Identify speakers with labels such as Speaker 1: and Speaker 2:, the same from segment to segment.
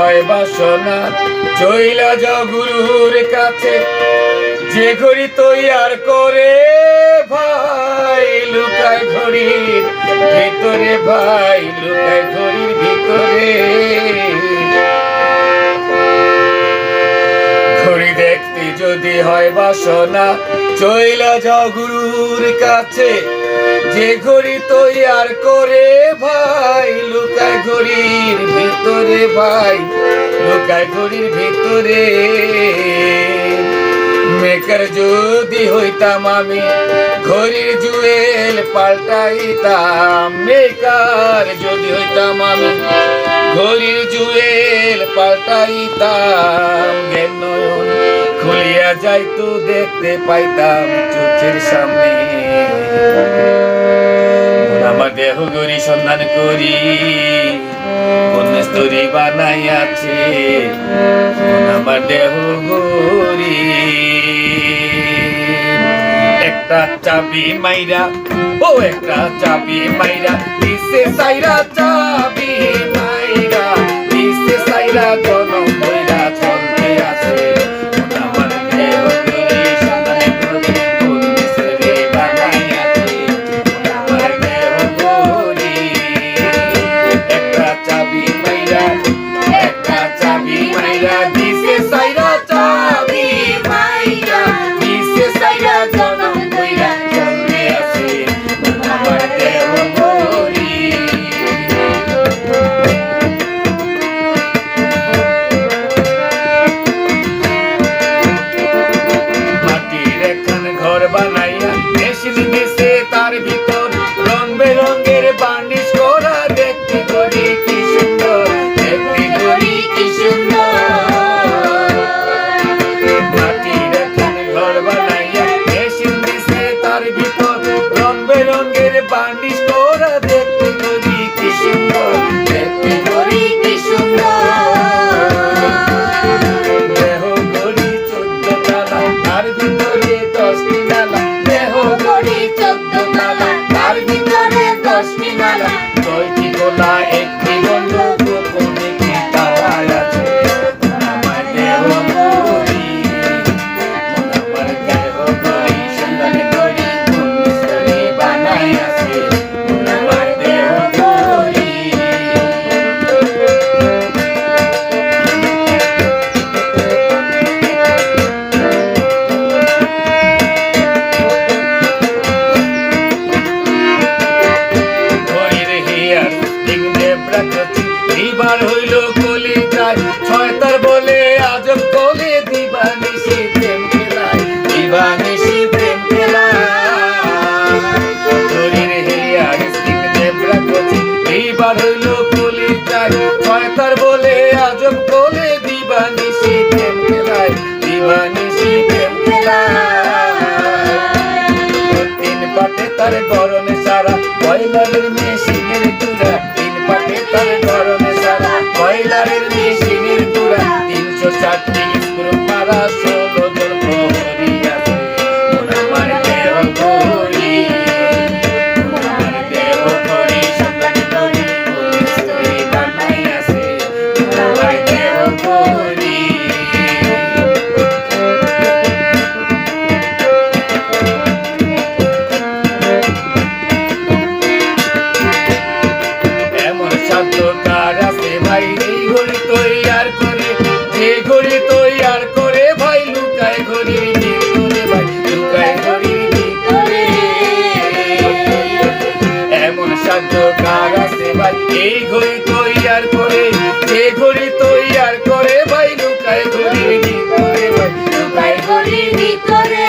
Speaker 1: হয় বাসনা চইলা যাও গুরুর কাছে। যে ঘড়ি তৈয়ার করে ভাই, লুকায় ঘড়ির ভিতরে ভাই, লুকায় ঘড়ির ভিতরে। ঘড়ি দেখতে যদি হয় বাসনা, চইলা যাও গুরুর কাছে। যে ঘড়ি তৈয়ার করে ভাই, লুকায় ঘড়ির ভিতরে ভাই, লুকায় ঘড়ির ভিতরে। মেকার যদি হইতাম আমি, ঘড়ির জুয়েল পাল্টাইতাম। মেকার যদি হইতাম আমি ঘড়ির জুয়েল পাল্টাইতাম জ্ঞান খুলিয়া যাইতো, দেখতে পাইতাম চোখের সামনে। আমার দেহ গড়ি সন্ধান করি কন্যাস্তরী বানাইয়াছে। মন আমার দেহ গড়ি একটা চাবি মাইরা, ও একটা চাবি মাইরা দিছে সাইরা চাবি দিছে এবার হইল কলি যায় ছয় তার বলে আজব কলে দিবানিসি প্রেম খেলায়? দিবানিসি প্রেম খেলায়। ঘড়ির হিয়ার দিগনে প্রাকৃতি এবার হইল কলি যায় ছয় তার বলে আজব কলে দিবানিসি প্রেম খেলায়। দিবানিসি প্রেম তার গরমে সারা বয়লারের তিনশো চারটি স্ক্রু তৈয়ার করে ভাই, লুকায় ঘরের ভিতরে ভাই, লুকায় ঘরের ভিতরে এমন শান্ত কার আছে ভাই? এই ঘড়ি তৈয়ার করে, যে ঘড়ি তৈয়ার করে ভাই, লুকায় ঘরের ভিতরে ভাই, লুকায় ঘরের ভিতরে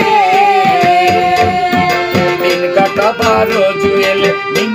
Speaker 1: দিন কাটা পারো জুয়েল দিন